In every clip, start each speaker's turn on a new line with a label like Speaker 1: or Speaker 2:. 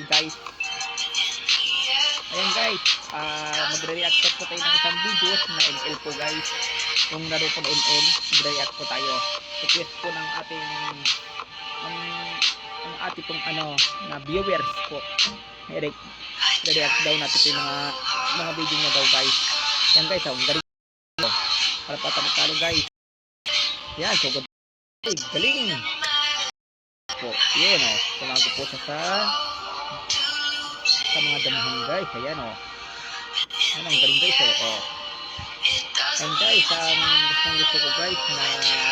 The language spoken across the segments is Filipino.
Speaker 1: ML guys. Ayan guys, ah magre-react po tayo ng isang videos na ML po guys. Kung laro po na ML, magre-react po tayo. Request po ng ating ang, ang ating pong ano na viewers po. Eric, react daw natin po yung mga mga video niya daw guys. Yan guys, oh, ang galing. Para patalo guys. Yan, so good. Galing. Po, yun oh. Tumago po siya sa sa mga damahan guys. Ayan oh. Yan ang galing guys oh. oh. And guys, ang gustong gusto ko guys na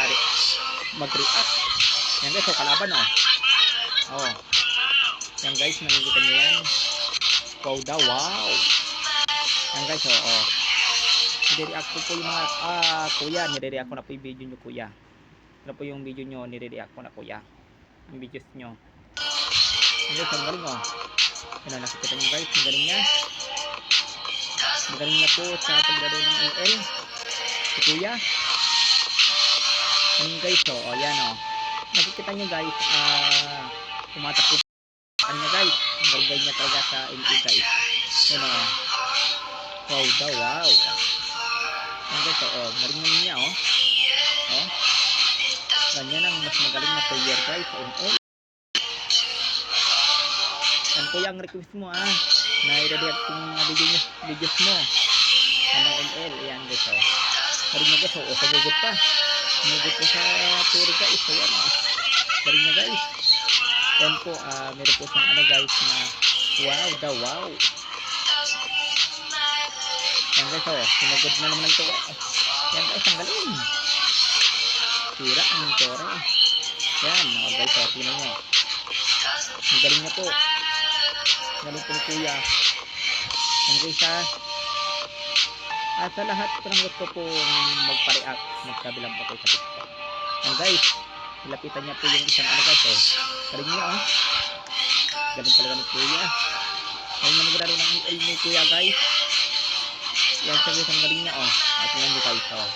Speaker 1: re- mag-react. Yan guys, oh, kalaban oh. Oh. Yan guys, nakikita niyo yan. Wow daw, wow. Yan guys, oh, oh. Nire-react ko po yung mga, ah, kuya, nire-react ko na po yung video nyo, kuya. Ano po yung video nyo, nire-react ko na, kuya. Yung videos nyo. Guys, ang galing, oh. Yan, oh, nakikita nyo guys, ang galing niya. Magaling na po sa paglaro ng ML. Si kuya. Yan guys, oh, oh, yan, oh. Nakikita nyo guys, ah, tumatakbo kanya guys. Ang galing niya talaga sa ML guys. Yan, oh. Wow daw, wow. Yan guys, oh, oh. Maringan niya, oh. Oh. Ganyan ang mas magaling na player guys ML. Kuya ang request mo ah. Na i-react yung mga video niyo, videos mo. Ano ML, ayan guys, oh. Marin niya guys, oh, oh sagugot pa. Sagugot pa sa turi guys, ayan, oh. Marin niya guys. Yan po, ah, meron po siyang ano guys na wow daw, wow. Yan guys, oh, sinugod na naman ito. Yan guys, ang galing. Sira ang tore. Yan, oh guys, oh, tingnan niyo. Ang galing niya po. Galing po ni kuya. Ang ha. At sa lahat po ng gusto pong magpa-react, magkabilang po tayo sa TikTok. Ang guys, nilapitan niya po yung isang ano guys, oh. Galing niya, oh. Galing talaga ni kuya. Ayun yung nagraro ng ML ni kuya, guys. Yan siya guys, galing niya, oh. At tingnan niyo guys, oh.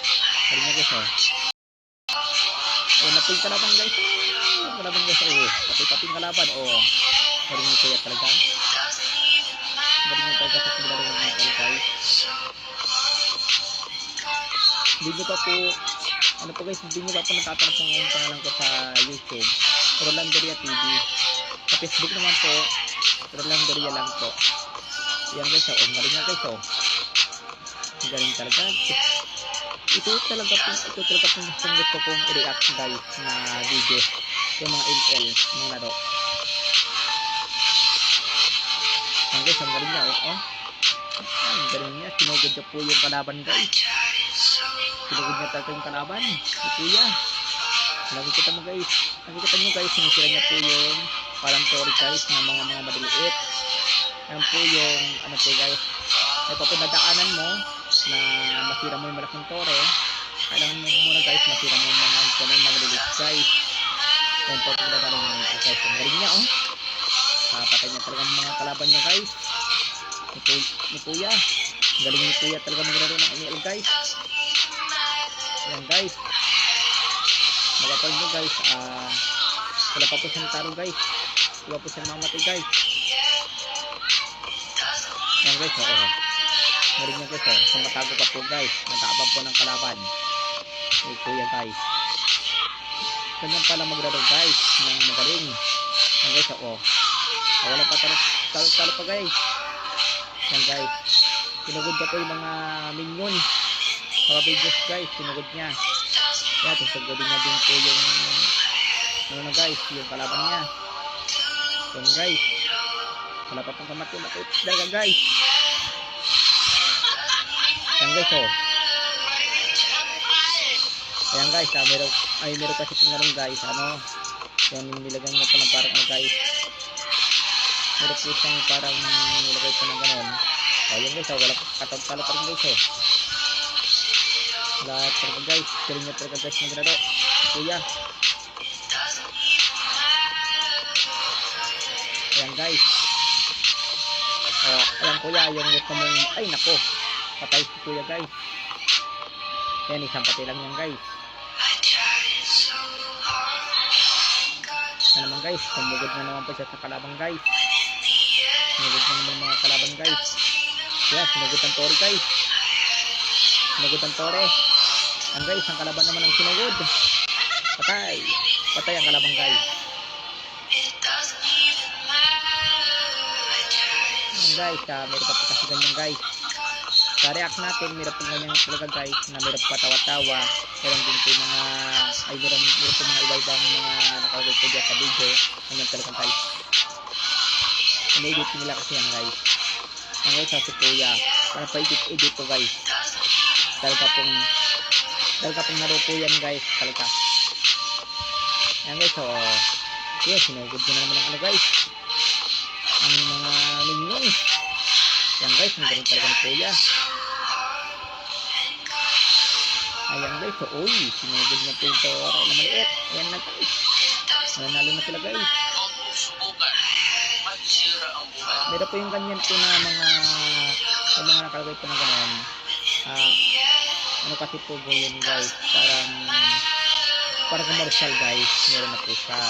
Speaker 1: Galing niya guys, oh. Oh, napil kalaban guys. Kalaban guys, oh. Pati-pati yung kalaban, oh. Galing ni kuya talaga. Niyo pa po, ano po guys, niyo pa po kung yung pangalan ko sa YouTube. Rolanderia TV. Sa Facebook naman po, Rolanderia lang po. Yan guys, oh, galing nga guys, oh. Galing talaga. Ito talaga po, ito talaga po gustong gusto kong i-react guys na video. Yung mga ML, mga laro. Yan guys, ang galing niya, oh. oh. Ang galing niya, sinugod niya po yung kalaban guys. Sinugod niya talaga yung kalaban. Si kuya. Nakikita mo guys. Nakikita niyo guys, sinisira niya po yung parang tori guys ng mga mga madaliit. Yan po yung ano po guys. Ay pa pinadaanan mo na masira mo yung malaking tore. Kailangan mo muna guys masira mo yung mga ganun na madaliit guys. Yan po pinadaanan mo guys. Ang galing niya oh. Papatay niya talaga mga kalaban niya guys. Ni, ni kuya. Galing ni kuya talaga maglaro ng ML guys. Yan guys. Magapal nyo guys. Ah, wala pa po siyang taro guys. Wala po siyang mamatay guys. Yan guys. Oo. Meron nyo guys. Oh. Sumatago pa po guys. Nataabang po ng kalaban. Ay kuya guys. Ganyan pala maglaro guys. Ng magaling. Yan guys. Oo. Ah, wala pa taro. Talo, talo pa guys. Yan guys. Sinugod ka po yung mga minion. Mga videos guys. Sinugod niya. Kaya sasagodin niya din po yung ano na guys, yung kalaban niya. Yan guys. Wala pa pang kamati. Matay talaga guys. Yan guys oh. Ayan guys, ah, meron, ay meron kasi pang ganun guys, ano, yung nilagay niya pa ng parang ano guys, meron po siyang parang nilagay pa ng ganun. Ayan guys, oh, wala katag-talo pa rin guys oh. Lahat talaga guys. Galing niya talaga guys maglaro. Kuya. Ayan guys. Oh, ayan kuya, yung gusto mong, ay nako. Patay si kuya guys. Ayan, isang patay lang yan guys. Ano naman guys, tumugod na naman po siya sa kalaban guys. sinugod na naman mga kalaban guys. Yan, sinugod ang Tori guys. Sinugod ang Tore. Ang guys, ang kalaban naman ang sinugod. Patay. Patay ang kalaban guys. Yan guys, ah, meron pa kasi ganyan guys. Sa react natin, meron po ganyan talaga guys, na meron pa tawa-tawa. Meron din po mga, ay meron, meron po mga iba-ibang mga nakalagay po dyan sa video. Ganyan talaga guys. Ini-edit nila kasi yan guys. Ang guys, sa si Kuya. Para pa edit-edit po guys. Talaga pong, talaga pong naro po yan guys. Talaga. Yan guys, so, yes, sinugod ko na naman ang ano guys. Ang mga minions. Yan guys, ang galing talaga ni Kuya. Ayan guys, so, uy, sinugod na po yung toro na maliit. Ayan na guys. Nanalo na sila guys. Meron po yung ganyan po na mga yung mga nakalagay po na gano'n. Ah, ano kasi po po yun guys, parang parang commercial guys, meron na po siya.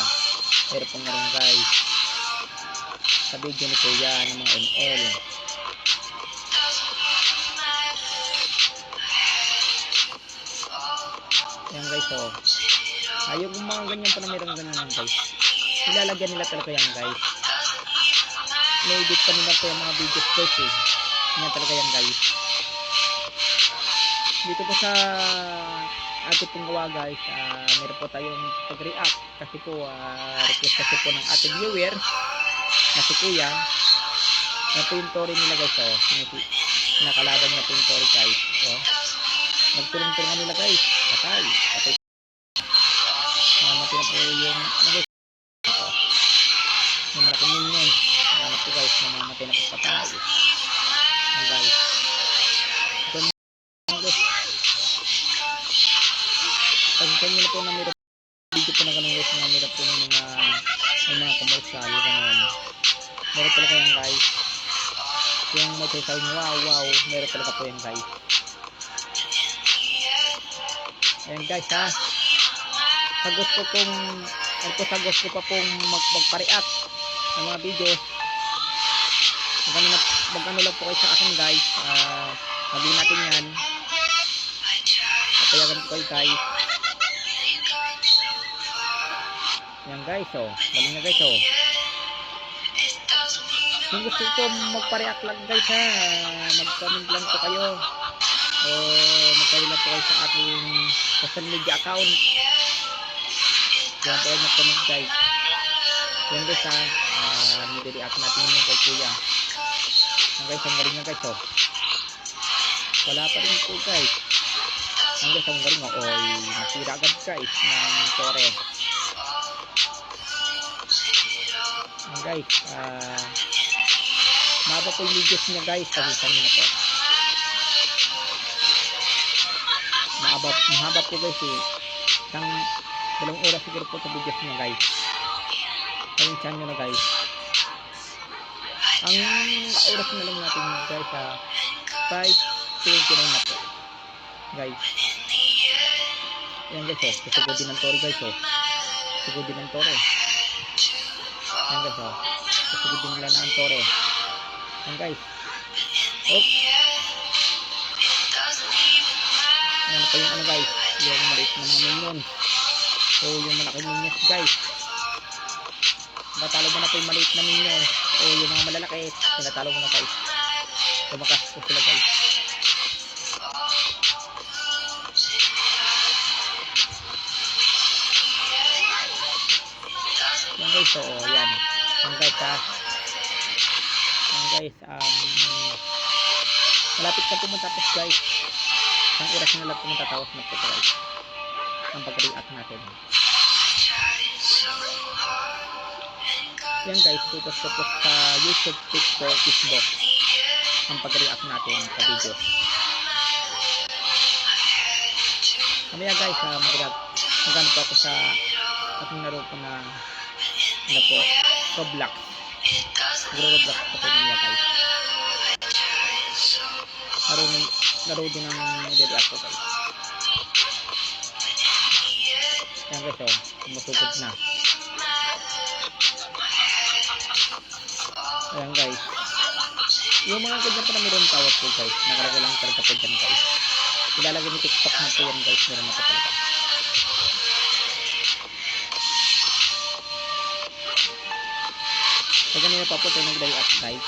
Speaker 1: Meron po nga rin guys. Sa video ni Kuya ng mga ML. Yan guys oh. Ah, yung mga ganyan pa na meron ganyan guys. Ilalagyan nila talaga yan guys. Na-edit pa nila po yung mga videos guys eh. Yan talaga yan guys. Dito po sa ating pong gawa guys, ah, meron po tayong pag-react kasi po ah, request kasi po ng ating viewer na si Kuya. Yan po nila guys oh. Nakalaban niya po yung story guys. Oh. Nagtulong-tulungan nila guys. Patay. Patay. Namatay na po yung Pagkakan nyo na po na meron video po na ganun guys na meron po mga yung mga commercial ganun. Meron talaga yan guys. Yung may nyo wow wow. Meron talaga po yan guys. Ayan guys ha. Sa gusto kong ano sa gusto pa pong mag magpa-react ng mga videos. Mag ano, na, mag ano lang po kayo sa akin guys. Ah, magin natin yan. Papayagan ko kayo guys. Yan guys oh. Galing na guys oh. Kung gusto ko magpa-react lang guys ha, mag-comment lang po kayo. O magkaroon lang po kayo sa ating social media account. Yan po mag-comment guys. Yan guys ha, uh, nire-react natin yung kay kuya. Yan guys, ang galing na guys oh. Wala pa rin po guys. Ang guys, ang galing oh. Oy, nasira agad guys ng tore. Guys, ah... Mahaba po yung videos niya guys, kasi na po. Mahaba, mahaba po guys eh. Isang dalawang oras siguro po sa videos niya guys. Pag-chan nyo na guys. Ang oras na lang natin guys sa 5.29 na po. Guys. Ayan guys oh, kasagod din ng tore guys oh. Kasagod din ng tore. Ayan guys oh. Kasagod din nila ng tore. Ayan guys. Oops. Ayan pa yung ano guys. Yung maliit na mga minions. O yung malaking minions guys. Natalo mo na po yung maliit na minions. O yung mga malalaki. Tinatalo mo na guys. Tumakas po sila. Guys. Oo. Yan. Yan guys ha. Guys. Um, malapit na po matapos guys. Ang oras na lang na po guys. Ang pag-react natin. Yan guys, tutos ko po sa YouTube, TikTok, Facebook ang pag-react natin sa video. Mamaya guys, uh, mag-react. Magano po ako sa ating laro po na ano po, Roblox. Magro-Roblox po po niya guys. Laro, laro din ang i-react ko guys. Yan guys, oh, tumusugod na. Ayan guys. Yung mga ganyan pa na meron tawag po guys. Nakalagay lang talaga po dyan guys. Ilalagay ni TikTok na po yan guys. Meron na po talaga. So ganyan pa po tayo nagdali at guys.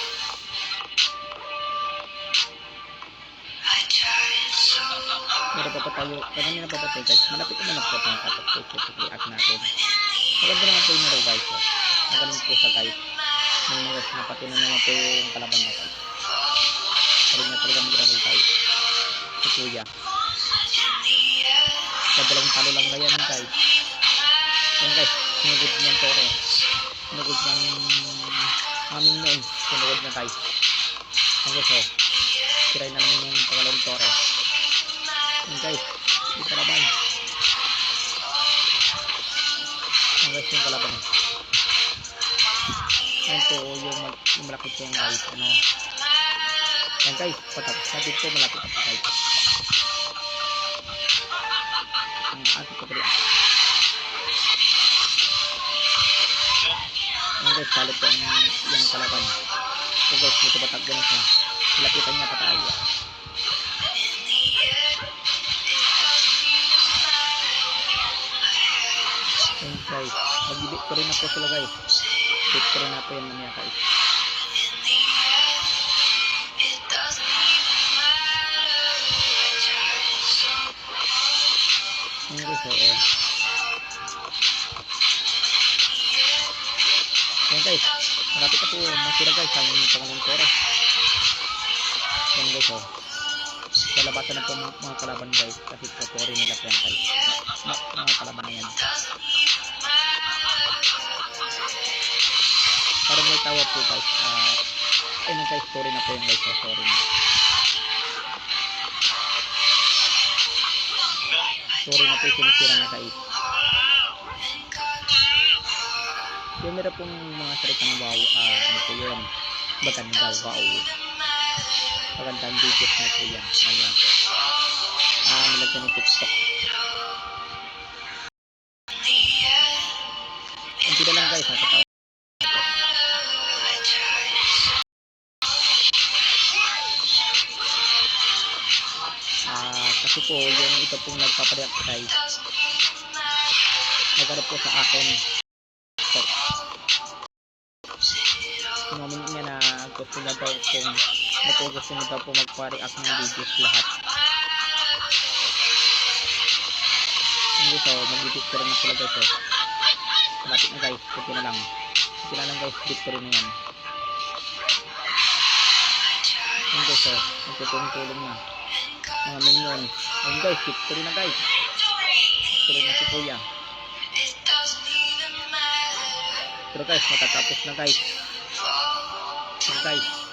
Speaker 1: Meron pa po tayo. Ganyan na pa po tayo guys. Malapit naman na po tayo tapos po po react natin. Maganda naman po yung meron guys. Oh. Magaling po sa guys. May mga napati na naman po yung kalaban na guys. Galing na talaga mag-gravel guys. Si kuya. Kadalawang talo lang ngayon guys. Yan guys. Sinugod niyan toro. Sinugod niyang aming noon. Sinugod na. Yan guys oh. Siray na naman yung pangalawang toro. Yan guys. Yung kalaban. Yan guys yung kalaban. Yan po yung, mag, yung malapit yung guys. Ano. Yan guys. Patapos na dito malapit na guys. Ang ating kapali. Guys. Salit po ang yung kalaban. So guys. Dito batag ganun siya. Lapitan niya patay. Yan guys. Mag-victory na po sila guys. Victory na po yan mamaya guys. Yan guys. Oo. Yan guys. Malapit na po. Masira guys. Ang pangalang kora. Yan guys. Oh. Lalabatan na po mga, mga kalaban guys. Kasi po nila po yan guys. Ma- mga kalaban na yan. Parang may tawa po guys. Ah, ayun ang guys, story na po yung guys. Oh, sorry na. Sorry na po sinisira na guys. Meron pong mga salitang wow, ah, ano po yun? Maganda, wow. Magandang videos na po yan. Ayan po. Ah, nilagyan ng TikTok. Hindi na lang guys, nakatawa. Ah, kasi po yung ito pong nagpapareact guys. Nagharap po sa akin. Sinomin niya na gusto niya daw kung na po gusto niya daw po magpa-react ng videos lahat. Hindi so, mag-victory na sila guys. Oh. Malapit na guys, kunti na lang. Na lang guys, victory na yan. Yan guys oh, nagtutulong-tulong na. Mga minions. Ayun guys, victory na guys. Victory na si Kuya. Pero guys, matatapos na guys. Yan guys.